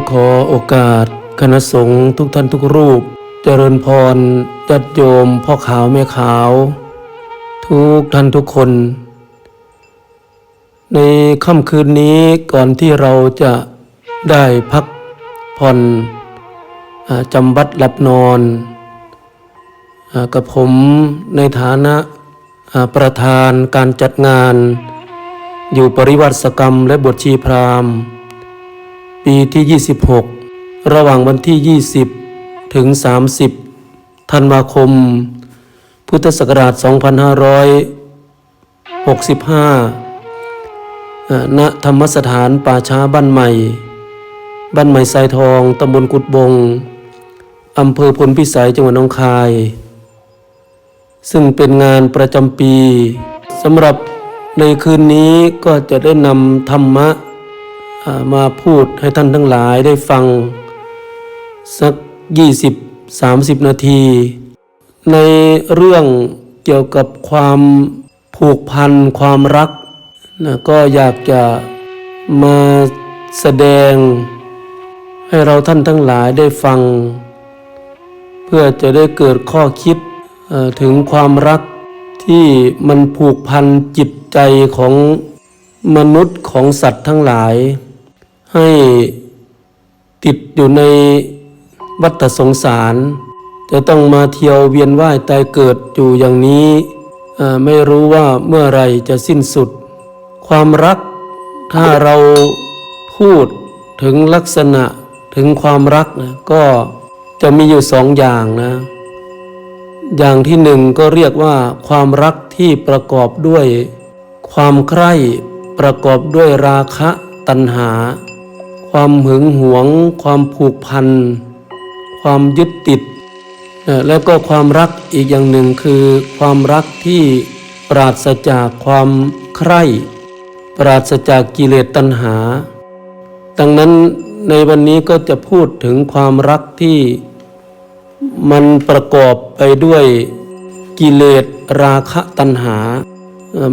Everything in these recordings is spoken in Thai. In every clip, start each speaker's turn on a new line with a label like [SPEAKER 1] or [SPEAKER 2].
[SPEAKER 1] ก็ขอโอกาส คณะสงฆ์ทุกท่านทุกรูป เจริญพรญาติโยม พ่อขาวแม่ขาว ทุกท่านทุกคน ในค่ำคืนนี้ก่อนที่เราจะได้พักผ่อนจำบัดหลับนอนอกับผมในฐานะประธานการจัดงาน อยู่ปริวัติกรรมและบทชีพราหมณ์ ปีที่ 26 ระหว่างวันที่ 20 ถึง 30 ธันวาคม พุทธศักราช 2565อ่าณธรรมสถานป่าช้าบ้านใหม่ บ้านใหม่ไซทอง ตำบลกุดบง อำเภอพลพิสัย จังหวัดหนองคาย ซึ่งเป็นงานประจำปีสำหรับในคืนนี้ก็จะได้นำธรรมะ มาพูดให้ท่านทั้งหลายได้ฟัง สัก 20-30 นาที ในเรื่องเกี่ยวกับความผูกพันความรักนะก็อยากจะมาแสดง ให้เราท่านทั้งหลายได้ฟัง เพื่อจะได้เกิดข้อคิดถึงความรักที่มันผูกพันจิตใจของมนุษย์ของสัตว์ทั้งหลาย ให้ติดอยู่ในวัฏสงสาร จะต้องมาเที่ยวเวียนว่ายตายเกิดอยู่อย่างนี้ไม่รู้ว่าเมื่อไรจะสิ้นสุด ความรักถ้าเราพูดถึงลักษณะถึงความรักนะก็จะมีอยู่สองอย่างนะ อย่างที่หนึ่งก็เรียกว่าความรักที่ประกอบด้วย ความใคร่ประกอบด้วยราคะตัณหา ความหึงหวง ความผูกพัน ความยึดติด แล้วก็ความรักอีกอย่างหนึ่งคือความรักที่ปราศจากความใคร่ ปราศจากกิเลสตัณหา ดังนั้นในวันนี้ก็จะพูดถึงความรักที่มันประกอบไปด้วยกิเลสราคะตัณหา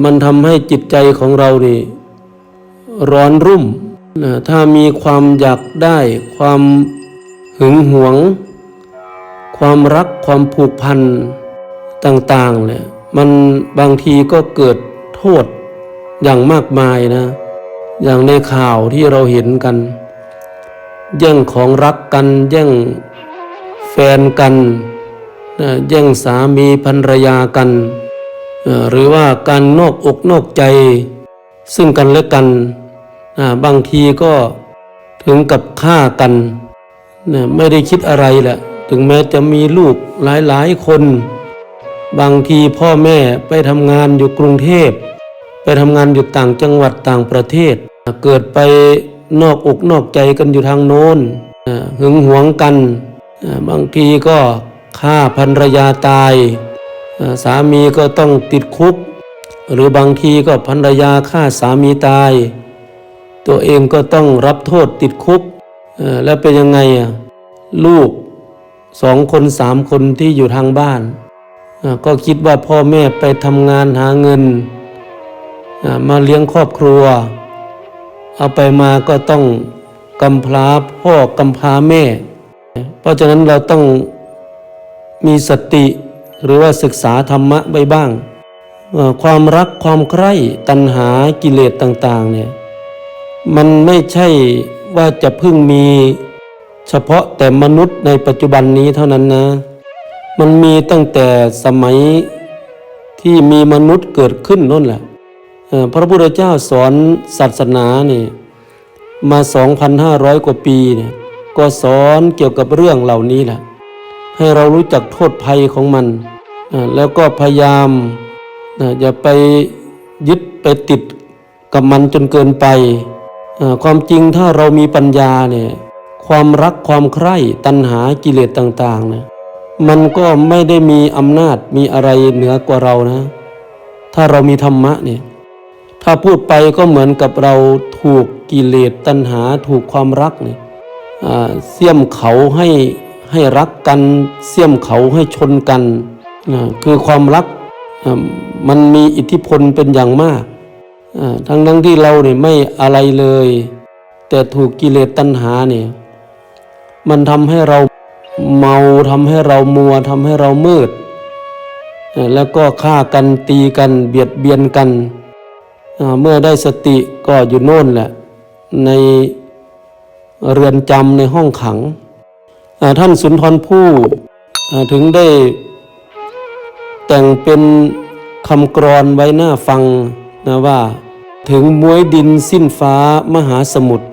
[SPEAKER 1] มันทำให้จิตใจของเรานี่ร้อนรุ่ม นะถ้ามีความอยากได้ ความหึงหวง ความรักความผูกพันต่างๆเนี่ยมันบางทีก็เกิดโทษอย่างมากมายนะ อย่างในข่าวที่เราเห็นกัน แย่งของรักกัน แย่งแฟนกันนะแย่งสามีภรรยากัน หรือว่าการนอกอกนอกใจ ซึ่งกันและกัน นะบางทีก็ถึงกับฆ่ากันนะไม่ได้คิดอะไรแหละถึงแม้จะมีลูกหลายๆคน บางทีพ่อแม่ไปทำงานอยู่กรุงเทพ ไปทำงานอยู่ต่างจังหวัดต่างประเทศ เกิดไปนอกอกนอกใจกันอยู่ทางโน้นหึงหวงกัน บางทีก็ฆ่าภรรยาตาย สามีก็ต้องติดคุก หรือบางทีก็ภรรยาฆ่าสามีตาย ตัวเองก็ต้องรับโทษติดคุกแล้วเป็นยังไงอะลูกสองคนสามคนที่อยู่ทางบ้าน ก็คิดว่าพ่อแม่ไปทำงานหาเงิน มาเลี้ยงครอบครัว เอาไปมาก็ต้องกำพร้าพ่อกำพร้าแม่ เพราะฉะนั้นเราต้องมีสติหรือว่าศึกษาธรรมะไปบ้าง ความรักความใคร่ตัณหากิเลสต่าง ๆ เนี่ย มันไม่ใช่ว่าจะพึ่งมีเฉพาะแต่มนุษย์ในปัจจุบันนี้เท่านั้นนะ มันมีตั้งแต่สมัยที่มีมนุษย์เกิดขึ้นนั่นแหละพระพุทธเจ้าสอนศาสนาเนี่ยมา 2,500 กว่าปีเนี่ยก็สอนเกี่ยวกับเรื่องเหล่านี้แหละ ให้เรารู้จักโทษภัยของมัน แล้วก็พยายามอย่าไปยึดไปติดกับมันจนเกินไป ความจริงถ้าเรามีปัญญาเนี่ยความรักความใคร่ตัณหากิเลสต่างๆนี่ยมันก็ไม่ได้มีอำนาจมีอะไรเหนือกว่าเรานะ ถ้าเรามีธรรมะเนี่ยถ้าพูดไปก็เหมือนกับเราถูกกิเลสตัณหาถูกความรักเนี่ยเสี่ยมเขาให้ให้รักกันเสี่ยมเขาให้ชนกัน คือความรักมันมีอิทธิพลเป็นอย่างมาก ทั้งทั้งที่เราเนี่ยไม่อะไรเลย แต่ถูกกิเลสตัณหาเนี่ยมันทำให้เราเมาทำให้เรามัวทำให้เรามืด แล้วก็ฆ่ากันตีกันเบียดเบียนกัน เมื่อได้สติก็อยู่โน่นแหละ ในเรือนจำในห้องขัง ท่านสุนทรภู่ถึงได้แต่งเป็นคำกรอนไว้หน้าฟังนะว่า ถึงมวยดินสิ้นฟ้ามหาสมุทร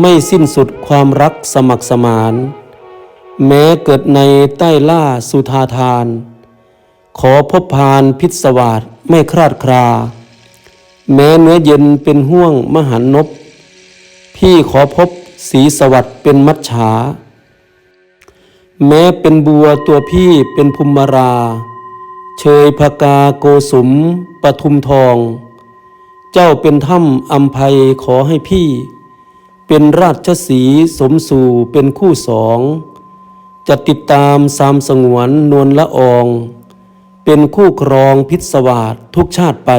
[SPEAKER 1] ไม่สิ้นสุดความรักสมัครสมาน แม้เกิดในใต้ล่าสุธาทาน ขอพบพานพิศวาสไม่คลาดคราแม้เนื้อเย็นเป็นห่วงมหันนบ พี่ขอพบสีสวัสดิ์เป็นมัจฉา แม้เป็นบัวตัวพี่เป็นภูมิรา เชยพกาโกสุมปทุมทอง เจ้าเป็นถ้ำอัมภัยขอให้พี่ เป็นราชสีสมสู่เป็นคู่สองจะติดตามสามสงวนนวลละออง เป็นคู่ครองพิศวาสทุกชาติไป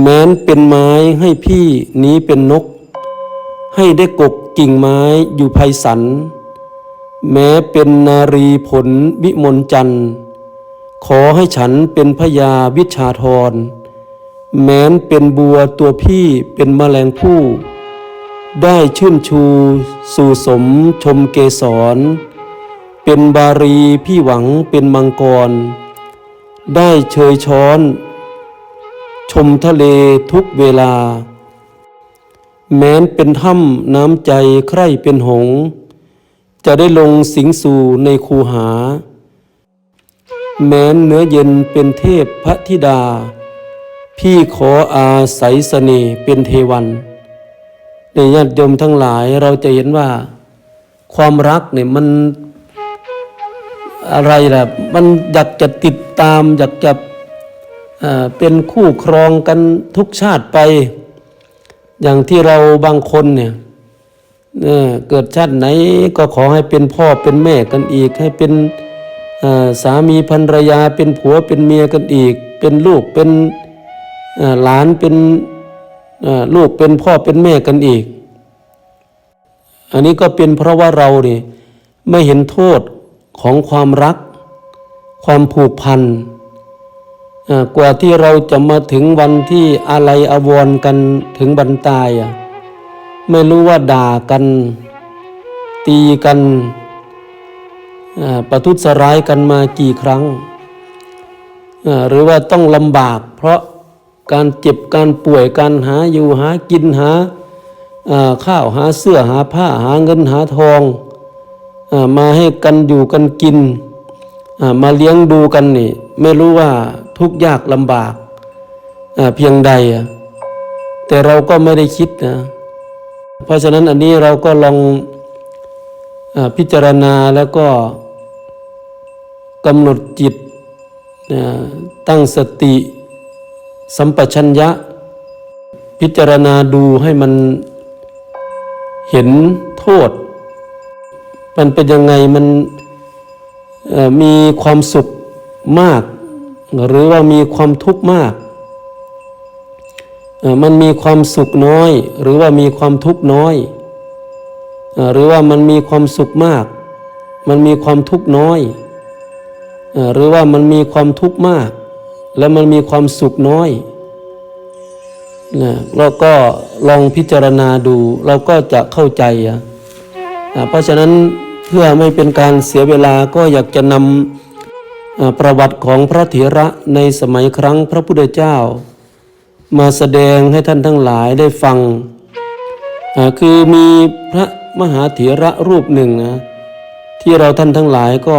[SPEAKER 1] แม้นเป็นไม้ให้พี่นี้เป็นนก ให้ได้กกกิ่งไม้อยู่ภัยสัน แม้เป็นนารีผลวิมลจันทร์ขอให้ฉันเป็นพญาวิชาธร แม้นเป็นบัวตัวพี่เป็นแมลงผู้ ได้ชื่นชูสู่สมชมเกสร เป็นบารีพี่หวังเป็นมังกร ได้เชยช้อน ชมทะเลทุกเวลา แม้นเป็นถ้ำน้ำใจใคร่เป็นหง จะได้ลงสิงสู่ในคูหา แม้นเนื้อเย็นเป็นเทพพระธิดา พี่ขออาศัยเสน่ห์เป็นเทวันในญาติโยมทั้งหลายเราจะเห็นว่า ความรักเนี่ยมันอะไรล่ะ มันอยากจะติดตาม อยากจะเเป็นคู่ครองกันทุกชาติไป อย่างที่เราบางคนเนี่ยเเกิดชาติไหนก็ขอให้เป็นพ่อเป็นแม่กันอีก ให้เป็นสามีภรรยาเป็นผัวเป็นเมียกันอีก เป็นลูกเป็น หลานเป็นลูกเป็นพ่อเป็นแม่กันอีก อันนี้ก็เป็นเพราะว่าเราเนี่ยไม่เห็นโทษของความรัก ความผูกพันกว่าที่เราจะมาถึงวันที่อะไรอาวรกันถึงบรรตายอะไม่รู้ว่าด่ากัน ตีกันประทุษร้ายกันมากี่ครั้ง หรือว่าต้องลำบากเพราะ การเจ็บการป่วยการหาอยู่หากินหาข้าวหาเสื้อหาผ้าหาเงินหาทองอมาให้กันอยู่กันกินมาเลี้ยงดูกันนี่ไม่รู้ว่าทุกยากลำบากเพียงใด แต่เราก็ไม่ได้คิดนะเพราะฉะนั้นอันนี้เราก็ลองอพิจารณาแล้วก็กำหนดจิตตั้งสติ สัมปชัญญะ พิจารณาดูให้มันเห็นโทษ มันเป็นยังไงมันมีความสุขมาก หรือว่ามีความทุกข์มาก มันมีความสุขน้อย หรือว่ามีความทุกข์น้อย หรือว่ามันมีความสุขมาก มันมีความทุกข์น้อย หรือว่ามันมีความทุกข์มาก แล้วมันมีความสุขน้อยนะเราก็ลองพิจารณาดู เราก็จะเข้าใจอะเพราะฉะนั้นเพื่อไม่เป็นการเสียเวลาก็อยากจะนำประวัติของพระเถระในสมัยครั้งพระพุทธเจ้า มาแสดงให้ท่านทั้งหลายได้ฟังอ่าคือมีพระมหาเถระรูปหนึ่งนะที่เราท่านทั้งหลายก็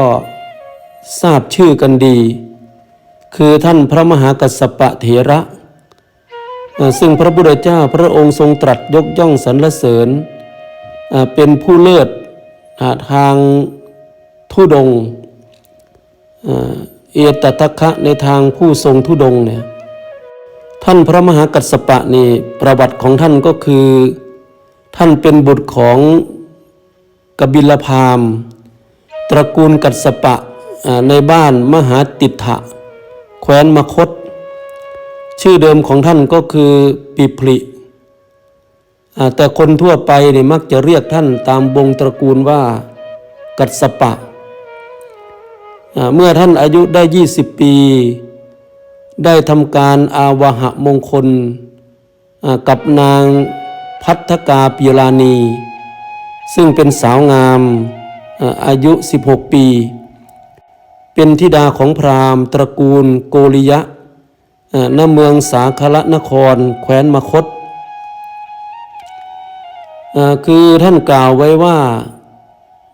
[SPEAKER 1] ทราบชื่อกันดี คือท่านพระมหากัสสปะเถระ ซึ่งพระพุทธเจ้าพระองค์ทรงตรัสยกย่องสรรเสริญ เป็นผู้เลิศอ่าทางทุดงเอตทัคคะในทางผู้ทรงทุดงเนี่ยท่านพระมหากัสสปะนี่ประวัติของท่านก็คือ ท่านเป็นบุตรของกบิลพามตระกูลกัสสปะในบ้านมหาติถะ แคว้นมคต ชื่อเดิมของท่านก็คือปิพลิแต่คนทั่วไปเนี่ยมักจะเรียกท่านตามวงตระกูลว่ากัสสปะ เมื่อท่านอายุได้ 20 ปี ได้ทำการอาวหะมงคลกับนางพัฒกาปีลานี ซึ่งเป็นสาวงามออายุ 16 ปี เป็นธิดาของพราหมณ์ ตระกูลโกริยะอ่าณเมืองสาคละนคร แคว้นมคต คือท่านกล่าวไว้ว่า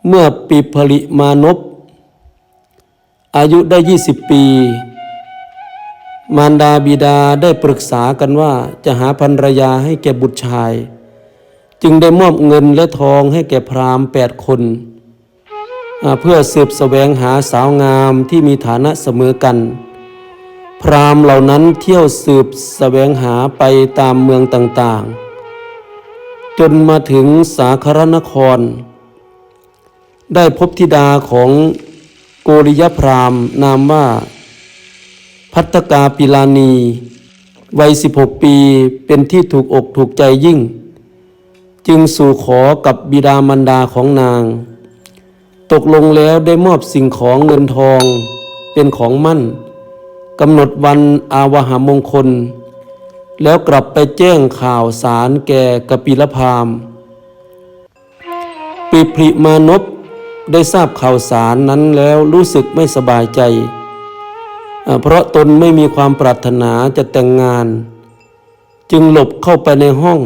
[SPEAKER 1] เมื่อปีผลิมานพอายุได้ 20 ปี มารดาบิดาได้ปรึกษากันว่าจะหาภรรยาให้แก่บุตรชาย จึงได้มอบเงินและทองให้แก่พราหมณ์แปดคน เพื่อสืบแสวงหาสาวงามที่มีฐานะเสมอกัน พราหมณ์เหล่านั้นเที่ยวสืบแสวงหาไปตามเมืองต่างๆ จนมาถึงสาครนคร ได้พบธิดาของโกริยพราหมณ์นามว่า พัฒกาปิลานี วัย 16 ปีเป็นที่ถูกอกถูกใจยิ่ง จึงสู่ขอกับบิดามารดาของนาง ตกลงแล้วได้มอบสิ่งของเงินทองเป็นของมั่นกำหนดวันอาวหามงคล แล้วกลับไปแจ้งข่าวสารแก่กปิลพามปิพริมานพได้ทราบข่าวสารนั้นแล้วรู้สึกไม่สบายใจ เพราะตนไม่มีความปรารถนาจะแต่งงาน จึงหลบเข้าไปในห้อง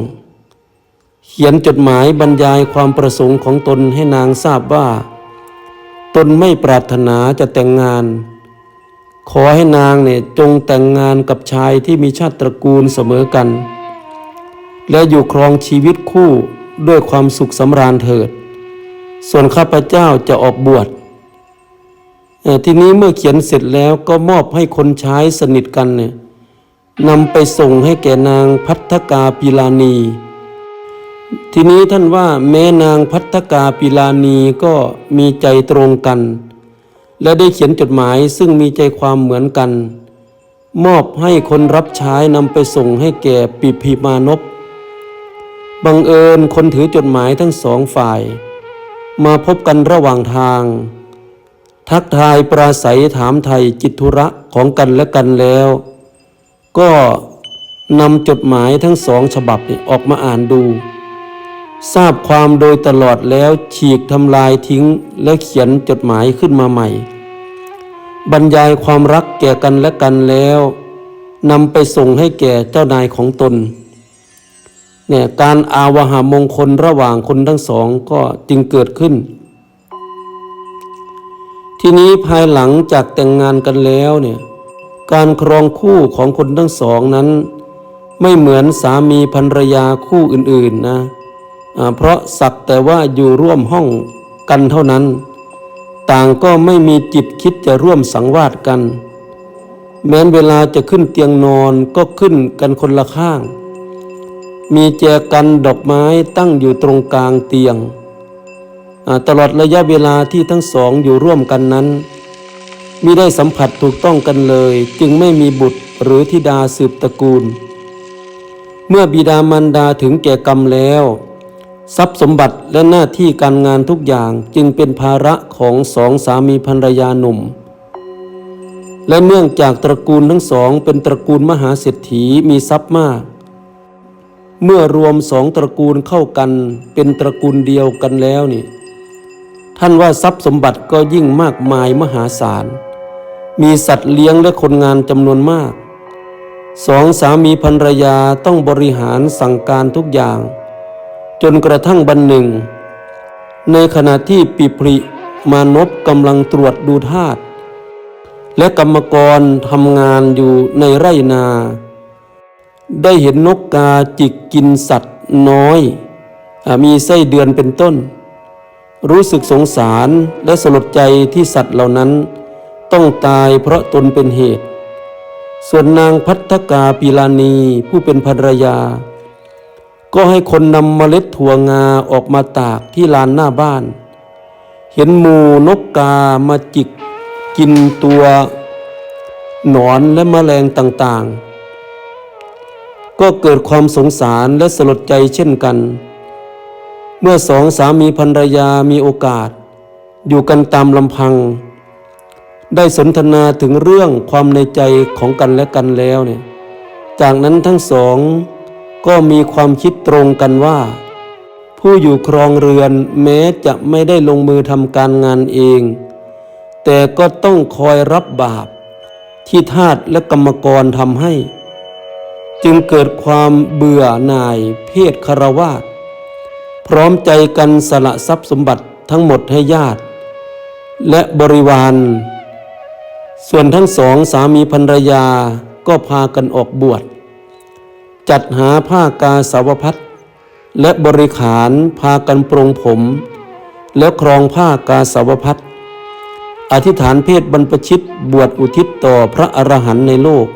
[SPEAKER 1] เขียนจดหมายบรรยายความประสงค์ของตนให้นางทราบว่า ตนไม่ปรารถนาจะแต่งงาน ขอให้นางเนี่ยจงแต่งงานกับชายที่มีชาติตระกูลเสมอกัน และอยู่ครองชีวิตคู่ด้วยความสุขสำราญเถิด ส่วนข้าพเจ้าจะออกบวชเอ่อทีนี้เมื่อเขียนเสร็จแล้วก็มอบให้คนใช้สนิทกันเนี่ยนำไปส่งให้แก่นางพัฒกาปิลานี ทีนี้ท่านว่าแม้นางพัฒกาปิลานีก็มีใจตรงกัน และได้เขียนจดหมายซึ่งมีใจความเหมือนกัน มอบให้คนรับใช้นำไปส่งให้แก่ปิพิมานพบังเอิญคนถือจดหมายทั้งสองฝ่าย มาพบกันระหว่างทาง ทักทายปราศัยถามไทยจิตธุระของกันและกันแล้ว ก็นำจดหมายทั้งสองฉบับออกมาอ่านดู ทราบความโดยตลอดแล้วฉีกทำลายทิ้งและเขียนจดหมายขึ้นมาใหม่ บรรยายความรักแก่กันและกันแล้วนำไปส่งให้แก่เจ้านายของตนเนี่ยการอาวหามงคลระหว่างคนทั้งสองก็จึงเกิดขึ้น ทีนี้ภายหลังจากแต่งงานกันแล้วเนี่ยการครองคู่ของคนทั้งสองนั้น ไม่เหมือนสามีภรรยาคู่อื่นๆนะ เพราะสักแต่ว่าอยู่ร่วมห้องกันเท่านั้น ต่างก็ไม่มีจิตคิดจะร่วมสังวาสกัน แม้นเวลาจะขึ้นเตียงนอนก็ขึ้นกันคนละข้าง มีแจกันดอกไม้ตั้งอยู่ตรงกลางเตียง ตลอดระยะเวลาที่ทั้งสองอยู่ร่วมกันนั้นมิได้สัมผัสถูกต้องกันเลย จึงไม่มีบุตรหรือธิดาสืบตระกูล เมื่อบิดามารดาถึงแก่กรรมแล้ว ทรัพย์สมบัติและหน้าที่การงานทุกอย่างจึงเป็นภาระของสองสามีภรรยาหนุ่ม และเนื่องจากตระกูลทั้งสองเป็นตระกูลมหาเศรษฐีมีทรัพย์มาก เมื่อรวมสองตระกูลเข้ากันเป็นตระกูลเดียวกันแล้วนี่ ท่านว่าทรัพย์สมบัติก็ยิ่งมากมายมหาศาล มีสัตว์เลี้ยงและคนงานจำนวนมาก สองสามีภรรยาต้องบริหารสั่งการทุกอย่าง จนกระทั่งบันหนึ่ง ในขณะที่ปิพริมานพกำลังตรวจดูธาตุและกรรมกรทำงานอยู่ในไร่นา ได้เห็นนกกาจิกกินสัตว์น้อยอมีไส้เดือนเป็นต้น รู้สึกสงสารและสลดใจที่สัตว์เหล่านั้น ต้องตายเพราะตนเป็นเหตุ ส่วนนางพัฒกาปีลานีผู้เป็นภรรยา ก็ให้คนนำเมล็ดถั่วงาออกมาตากที่ลานหน้าบ้าน เห็นหมูนกกามาจิกกินตัวหนอนและแมลงต่างๆ ก็เกิดความสงสารและสลดใจเช่นกัน เมื่อสองสามีภรรยามีโอกาส อยู่กันตามลำพัง ได้สนทนาถึงเรื่องความในใจของกันและกันแล้วเนี่ย จากนั้นทั้งสอง ก็มีความคิดตรงกันว่า ผู้อยู่ครองเรือนแม้จะไม่ได้ลงมือทำการงานเอง แต่ก็ต้องคอยรับบาป ที่ทาสและกรรมกรทำให้ จึงเกิดความเบื่อหน่ายเพศคารวาสพร้อมใจกันสละทรัพย์สมบัติทั้งหมดให้ญาติ และบริวาร ส่วนทั้งสองสามีภรรยาก็พากันออกบวช จัดหาผ้ากาสาวพัดและบริขารพากันปรงผม แล้วครองผ้ากาสาวพัดอธิษฐานเพศบรรพชิตบวชอุทิศต่อพระอรหันต์ในโลก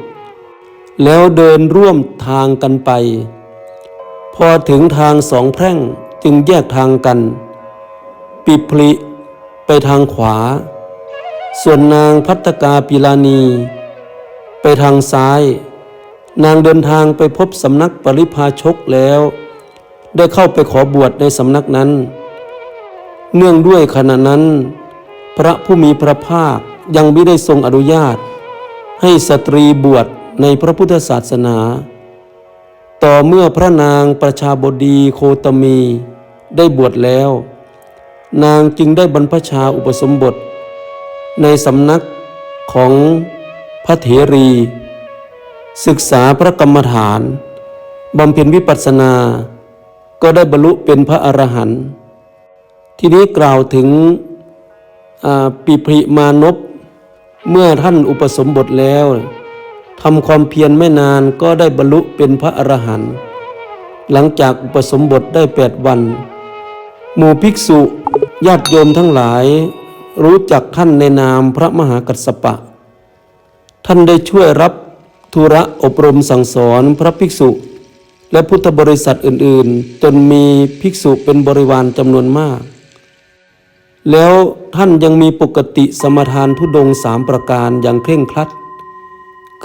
[SPEAKER 1] แล้วเดินร่วมทางกันไป พอถึงทางสองแพร่งจึงแยกทางกัน ปิพลิไปทางขวา ส่วนนางพัตตกาปิลานี ไปทางซ้าย นางเดินทางไปพบสำนักปริพาชกแล้ว ได้เข้าไปขอบวชในสำนักนั้น เนื่องด้วยขณะนั้น พระผู้มีพระภาคยังไม่ได้ทรงอนุญาต ให้สตรีบวชในพระพุทธศาสนา ต่อเมื่อพระนางประชาบดีโคตมีได้บวชแล้ว นางจึงได้บรรพชาอุปสมบท ในสำนักของพระเถรี ศึกษาพระกรรมฐานบำเพ็ญวิปัสสนา ก็ได้บรรลุเป็นพระอรหันต์ทีนี้กล่าวถึงปิพริมานพเมื่อท่านอุปสมบทแล้วทำความเพียรไม่นานก็ได้บรรลุเป็นพระอรหันต์หลังจากอุปสมบทได้แปดวันหมู่ภิกษุญาติโยมทั้งหลาย รู้จักท่านในนามพระมหากัสสปะ ท่านได้ช่วยรับ ธุระอบรมสั่งสอนพระภิกษุ และพุทธบริษัทอื่นๆ จนมีภิกษุเป็นบริวารจำนวนมาก แล้วท่านยังมีปกติสมทานทุดงสามประการอย่างเคร่งครัด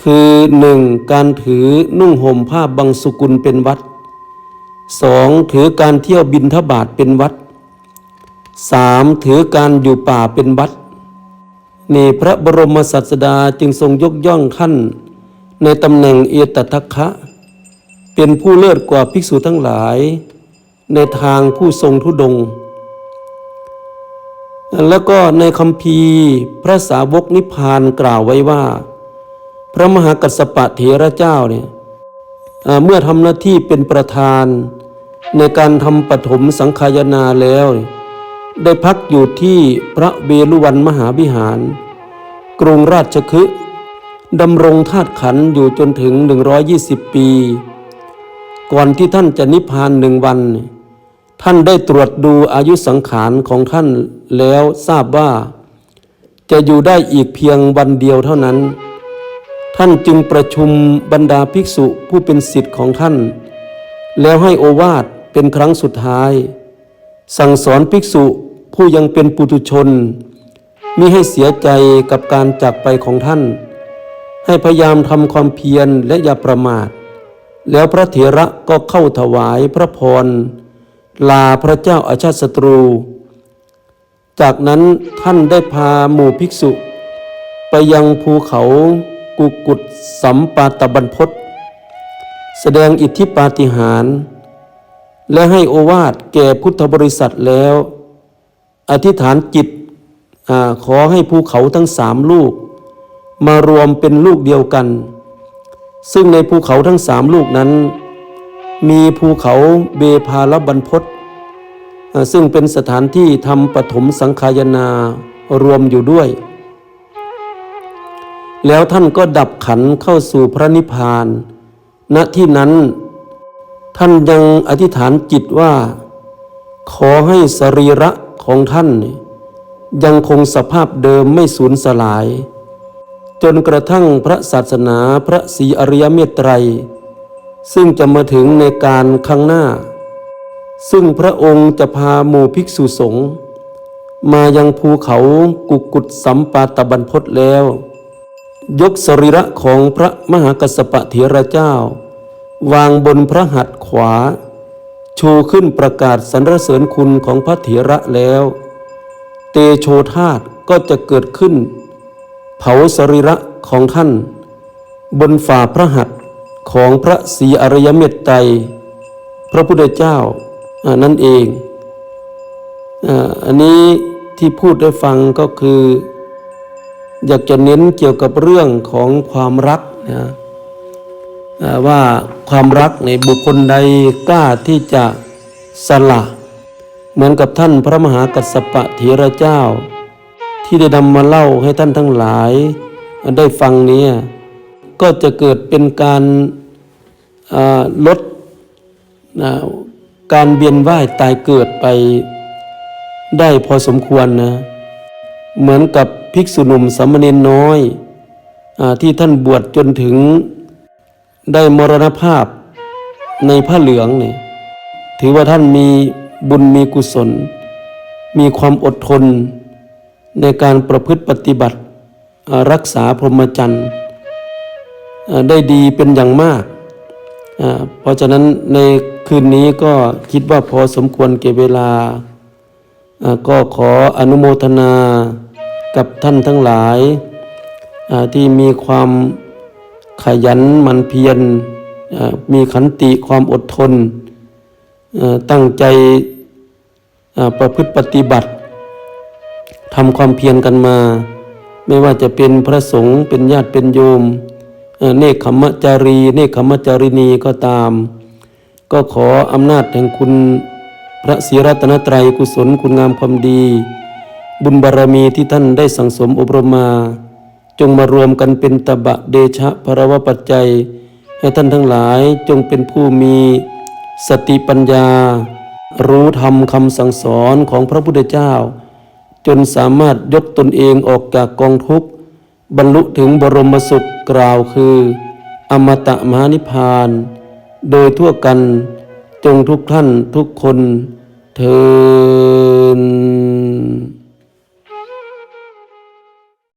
[SPEAKER 1] คือหนึ่งการถือนุ่งห่มผ้าบางสุกุลเป็นวัดสองถือการเที่ยวบินทบาทเป็นวัดสามถือการอยู่ป่าเป็นวัดนี่พระบรมศาสดาจึงทรงยกย่องท่าน ในตำแหน่งเอตทัคคะ เป็นผู้เลิศกว่าภิกษุทั้งหลาย ในทางผู้ทรงทุดง แล้วก็ในคำพีพระสาวกนิพพานกล่าวไว้ว่า พระมหากัสปะเถระเจ้าเนี่ยเมื่อทำหน้าที่เป็นประธาน ในการทำปฐมสังขายนาแล้ว ได้พักอยู่ที่พระเวลุวันมหาวิหาร กรุงราชคฤห์ ดำรงธาตุขันอยู่จนถึง 120 ปี ก่อนที่ท่านจะนิพพานหนึ่งวัน ท่านได้ตรวจดูอายุสังขารของท่านแล้วทราบว่า จะอยู่ได้อีกเพียงวันเดียวเท่านั้น ท่านจึงประชุมบรรดาภิกษุผู้เป็นสิทธิ์ของท่าน แล้วให้โอวาทเป็นครั้งสุดท้าย สั่งสอนภิกษุผู้ยังเป็นปุถุชนมิให้เสียใจกับการจากไปของท่าน ให้พยายามทำความเพียรและอย่าประมาท แล้วพระเถระก็เข้าถวายพระพร ลาพระเจ้าอาชาติศัตรู จากนั้นท่านได้พาหมู่ภิกษุ ไปยังภูเขากุกุดสัมปาตบันพศแสดงอิทธิปาฏิหาริย์และให้โอวาทแก่พุทธบริษัทแล้ว อธิษฐานจิตอขอให้ภูเขาทั้งสามลูก มารวมเป็นลูกเดียวกัน ซึ่งในภูเขาทั้งสามลูกนั้น มีภูเขาเบพาลบันพศซึ่งเป็นสถานที่ทำปฐมสังขายนารวมอยู่ด้วย แล้วท่านก็ดับขันเข้าสู่พระนิพพาน ณที่นั้น ท่านยังอธิษฐานจิตว่า ขอให้สรีระของท่าน ยังคงสภาพเดิมไม่สูญสลาย จนกระทั่งพระศาสนาพระศรีอริยเมตไตรยซึ่งจะมาถึงในการข้างหน้า ซึ่งพระองค์จะพาหมู่ภิกษุสงฆ์มายังภูเขากุกุดสัมปาตบันพศแล้ว ยกสรีระของพระมหากัสสปะเถระเจ้า วางบนพระหัตถ์ขวา ชูขึ้นประกาศสรรเสริญคุณของพระเถระแล้ว เตโชธาตก็จะเกิดขึ้น เผาสรีระของท่าน บนฝ่าพระหัตถ์ของพระศรีอริยเมตไตรพระพุทธเจ้านั่นเองอันนี้ที่พูดได้ฟังก็คือ อยากจะเน้นเกี่ยวกับเรื่องของความรักนะว่าความรักในบุคคลใดกล้าที่จะสละ เหมือนกับท่านพระมหากัสสปะเถระเจ้า ที่ได้นำมาเล่าให้ท่านทั้งหลายได้ฟังนี้ก็จะเกิดเป็นการาลดาการเวียนว่ายตายเกิดไปได้พอสมควรนะ เหมือนกับภิกษุหนุ่มสามเณรน้อยอที่ท่านบวชจนถึงได้มรณภาพในผ้าเหลืองเนี่ยถือว่าท่านมีบุญมีกุศล มีความอดทน ในการประพฤติปฏิบัติรักษาพรหมจรรย์ได้ดีเป็นอย่างมาก เพราะฉะนั้นในคืนนี้ก็คิดว่าพอสมควรเก็บเวลา ก็ขออนุโมทนากับท่านทั้งหลายที่มีความขยันหมันเพียรมีขันติความอดทนตั้งใจประพฤติปฏิบัติ ทำความเพียรกันมา ไม่ว่าจะเป็นพระสงฆ์เป็นญาติเป็นโยมเนคขมจารี เนคขมจารินีก็ตาม ก็ขออำนาจแห่งคุณพระศรีรัตนตรัยกุศลคุณงามความดี บุญบารมีที่ท่านได้สั่งสมอบรมมา จงมารวมกันเป็นตบะเดชะพระวปัจจัย ให้ท่านทั้งหลายจงเป็นผู้มีสติปัญญา รู้ธรรมคำสั่งสอนของพระพุทธเจ้า จนสามารถยกตนเองออกจากกองทุกข์บรรลุถึงบรมสุขกล่าวคือ อมตะมหานิพพาน โดยทั่วกันจงทุกท่านทุกคนเทิน